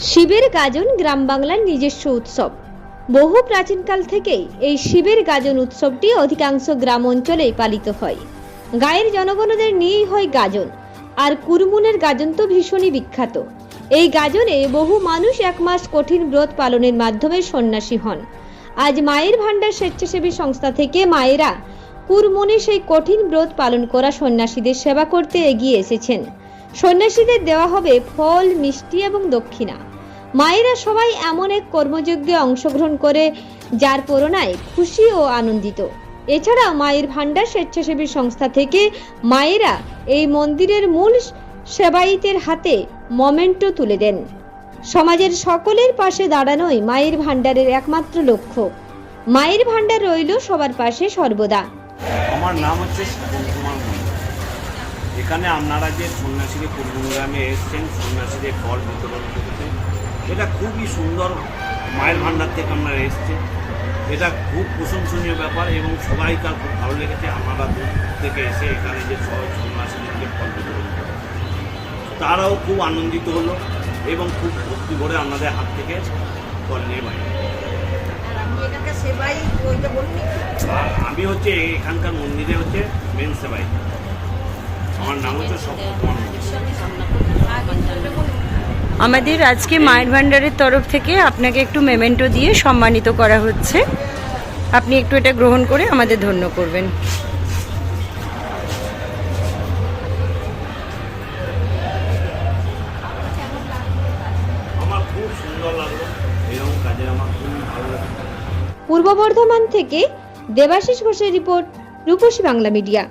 শিবের গাজন গ্রাম বাংলার নিজস্ব উৎসব। বহু প্রাচীনকাল থেকেই এই শিবের গাজন উৎসবটি অধিকাংশ গ্রাম অঞ্চলেই পালিত হয়। গায়ের জনগণদের নিয়েই হয় গাজন, আর কুরমুনের গাজন তো ভীষণই বিখ্যাত। এই গাজনে বহু মানুষ এক মাস কঠিন ব্রত পালনের মাধ্যমে সন্ন্যাসী হন। আজ মায়ের ভাণ্ডার স্বেচ্ছাসেবী সংস্থা থেকে মায়েরা কুরমুনে সেই কঠিন ব্রত পালন করা সন্ন্যাসীদের সেবা করতে এগিয়ে এসেছেন। সন্ন্যাসীদের দেওয়া হবে ফল, মিষ্টি এবং দক্ষিণা। মায়েরা সবাই এমন এক কর্মযজ্ঞে অংশগ্রহণ করে, যার প্রেরণায় খুশি ও আনন্দিত। এছাড়াও মায়ের ভাণ্ডার স্বেচ্ছাসেবী সংস্থা থেকে মায়েরা এই মন্দিরের মূল সেবায়িতের হাতে মমেন্টো তুলে দেন। সমাজের সকলের পাশে দাঁড়ানোই মায়ের ভাণ্ডারের একমাত্র লক্ষ্য। মায়ের ভাণ্ডার রইল সবার পাশে সর্বদা। আমার নাম হচ্ছে এখানে আপনারা যে সন্ন্যাসীদের পূর্বগ্রামে এসছেন, সন্ন্যাসীদের ফল বিতরণ করতে এটা খুবই সুন্দর মায়ের ভাণ্ডার থেকে আপনারা এসছেন এটা খুব প্রশংসনীয় ব্যাপার এবং সবাইকার খুব ভালো লেগেছে। আমরা দূর থেকে এসে এখানে যে সব সন্ন্যাসীদেরকে ফল তারাও খুব আনন্দিত হলো এবং খুব ভক্তি ভরে আপনাদের হাত থেকে ফল নিয়ে বাইরে আমি হচ্ছে এখানকার মন্দিরে হচ্ছে মেন সেবাই। আমার নাম হচ্ছে মন্ডল। আমাদের আজকে মায়ের ভাণ্ডারের তরফ থেকে আপনাকে একটু মেমেন্টো দিয়ে সম্মানিত করা হচ্ছে। আপনি একটু এটা গ্রহণ করে আমাদের ধন্য করবেন। আমার খুব সুন্দর লাগল। এরকম কাজে আমার খুব ভালো লাগল পূর্ব বর্ধমান থেকে দেবাশিস ঘোষের রিপোর্ট রূপসী বাংলা মিডিয়া।